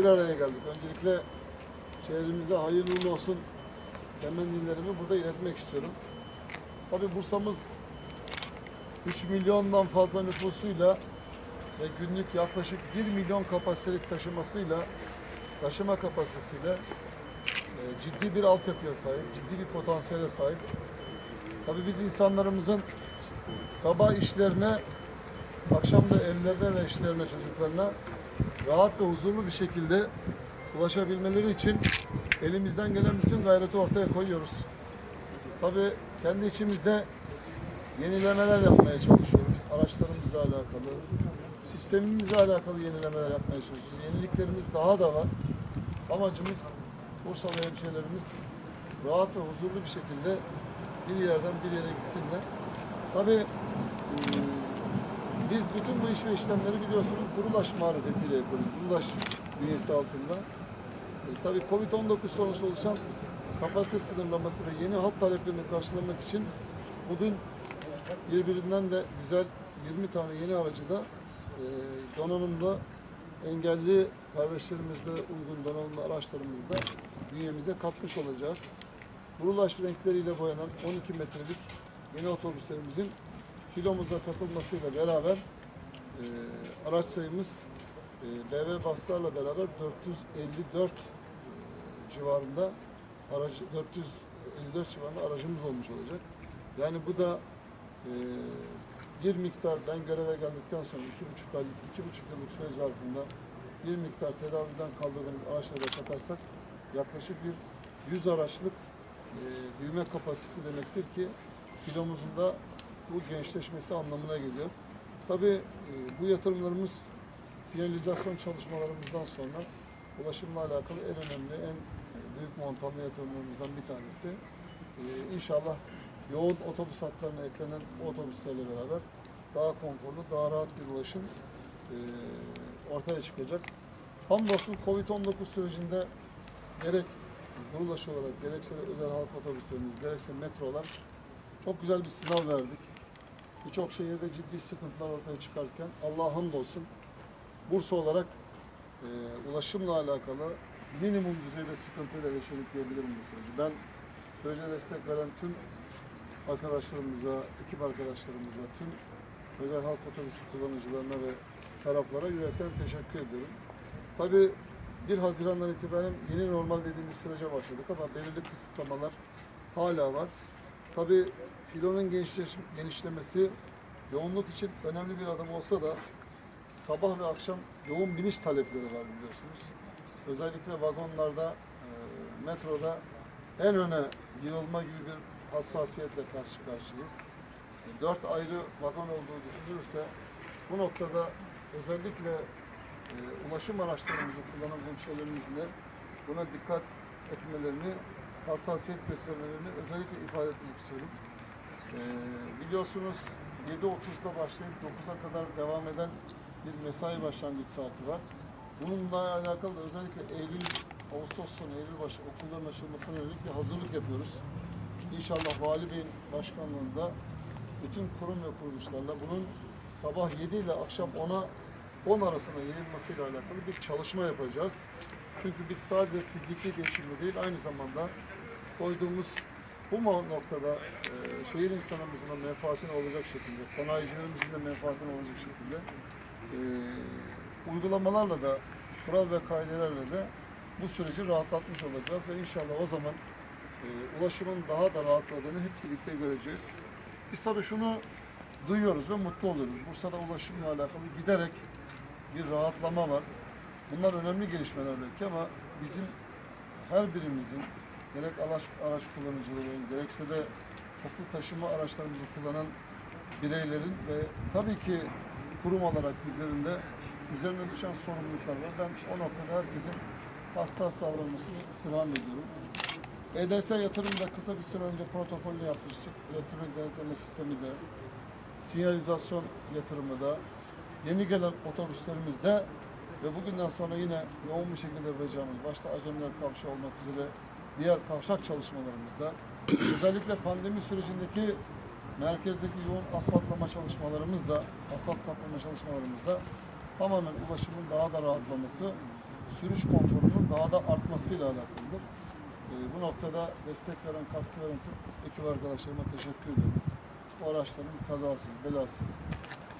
bir araya geldik. Öncelikle şehrimize hayırlı uğurlu olsun temennilerimi burada iletmek istiyorum. Tabii Bursa'mız 3 milyondan fazla nüfusuyla ve günlük yaklaşık 1 milyon kapasitelik taşımasıyla, taşıma kapasitesiyle e, ciddi bir altyapıya sahip, ciddi bir potansiyele sahip. Tabii biz insanlarımızın sabah işlerine, akşam da evlerine ve işlerine, çocuklarına rahat ve huzurlu bir şekilde ulaşabilmeleri için elimizden gelen bütün gayreti ortaya koyuyoruz. Tabii kendi içimizde yenilemeler yapmaya çalışıyoruz. Araçlarımızla alakalı, sistemimizle alakalı yenilemeler yapmaya çalışıyoruz. Yeniliklerimiz daha da var. Amacımız Bursalı hemşehrilerimiz rahat ve huzurlu bir şekilde bir yerden bir yere gitsinler. Tabii biz bütün bu iş ve işlemleri biliyorsunuz Burulaş marifetiyle yapıyoruz. Burulaş bünyesi altında. E, tabii Covid-19 sonrası oluşan kapasite sınırlaması ve yeni hat taleplerini karşılamak için bugün birbirinden de güzel 20 tane yeni aracı da e, donanımda engelli kardeşlerimizle uygun donanımlı araçlarımızı da bünyemize katmış olacağız. Burulaş renkleriyle boyanan 12 metrelik yeni otobüslerimizin filomuza katılmasıyla beraber e, araç sayımız e, BB baslarla beraber 454 e, civarında aracı 454 civarında aracımız olmuş olacak. Yani bu da e, bir miktar ben göreve geldikten sonra iki buçuk ay, iki buçuk yıllık süre zarfında bir miktar tedaviden kaldırdığımız araçları da katarsak yaklaşık bir 100 araçlık e, büyüme kapasitesi demektir ki kilomuzun da bu gençleşmesi anlamına geliyor. Tabii e, bu yatırımlarımız sinyalizasyon çalışmalarımızdan sonra ulaşımla alakalı en önemli, en büyük montanlı yatırımlarımızdan bir tanesi. E, inşallah yoğun otobüs hatlarına eklenen otobüslerle beraber daha konforlu, daha rahat bir ulaşım e, ortaya çıkacak. Hamdolsun Covid-19 sürecinde gerek kurulaş olarak gerekse özel halk otobüslerimiz, gerekse metrolar çok güzel bir sınav verdik. Birçok şehirde ciddi sıkıntılar ortaya çıkarken Allah'a hamdolsun Bursa olarak e, ulaşımla alakalı minimum düzeyde sıkıntıyla yaşadık diyebilirim bu süreci. Ben sürece destek veren tüm arkadaşlarımıza, ekip arkadaşlarımıza, tüm özel halk otobüsü kullanıcılarına ve taraflara yürekten teşekkür ediyorum. Tabii 1 Haziran'dan itibaren yeni normal dediğimiz sürece başladık ama belirli kısıtlamalar hala var. Tabii filonun genişlemesi yoğunluk için önemli bir adım olsa da sabah ve akşam yoğun biniş talepleri var biliyorsunuz. Özellikle vagonlarda, e, metroda en öne yığılma gibi bir hassasiyetle karşı karşıyayız. E, Dört ayrı vagon olduğu düşünülürse bu noktada özellikle e, ulaşım araçlarımızı kullanan hemşehrilerimizin buna dikkat etmelerini, hassasiyet göstermelerini özellikle ifade etmek istiyorum. E, biliyorsunuz 7.30'da başlayıp 9'a kadar devam eden bir mesai başlangıç saati var. Bununla alakalı da özellikle Eylül, Ağustos sonu, Eylül başı okulların açılmasına yönelik bir hazırlık yapıyoruz. İnşallah Vali Bey'in başkanlığında bütün kurum ve kuruluşlarla bunun sabah 7 ile akşam 10'a 10 arasına yayılmasıyla alakalı bir çalışma yapacağız. Çünkü biz sadece fiziki gelişimde değil aynı zamanda koyduğumuz bu noktada e, şehir insanımızın da menfaatine olacak şekilde, sanayicilerimizin de menfaatine olacak şekilde e, uygulamalarla da kural ve kaidelerle de bu süreci rahatlatmış olacağız ve inşallah o zaman e, ulaşımın daha da rahatladığını hep birlikte göreceğiz. Biz tabii şunu duyuyoruz ve mutlu oluyoruz. Bursa'da ulaşımla alakalı giderek bir rahatlama var. Bunlar önemli gelişmeler belki ama bizim her birimizin gerek araç, araç kullanıcıların gerekse de toplu taşıma araçlarımızı kullanan bireylerin ve tabii ki kurum olarak bizlerin de üzerine düşen sorumluluklar var. Ben o noktada herkesin hassas davranmasını istirham ediyorum. EDS yatırımı da kısa bir süre önce protokolünü yapmıştık. Elektronik denetleme sistemi de, sinyalizasyon yatırımı da, yeni gelen otobüslerimizde ve bugünden sonra yine yoğun bir şekilde yapacağımız, başta Acemler Kavşağı olmak üzere diğer kavşak çalışmalarımızda, özellikle pandemi sürecindeki merkezdeki yoğun asfaltlama çalışmalarımız da, asfalt kaplama çalışmalarımızda tamamen ulaşımın daha da rahatlaması sürüş konforunun daha da artmasıyla alakalıdır. Ee, bu noktada destek veren, katkı veren tüm ekip arkadaşlarıma teşekkür ediyorum. Bu araçların kazasız, belasız,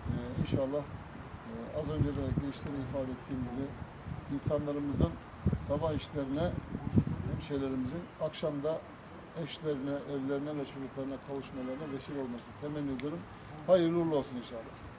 e, inşallah e, az önce de girişte de ifade ettiğim gibi insanlarımızın sabah işlerine, hemşehrilerimizin akşamda eşlerine, evlerine ve çocuklarına kavuşmalarına vesile olması temenni ediyorum. Hayırlı uğurlu olsun inşallah.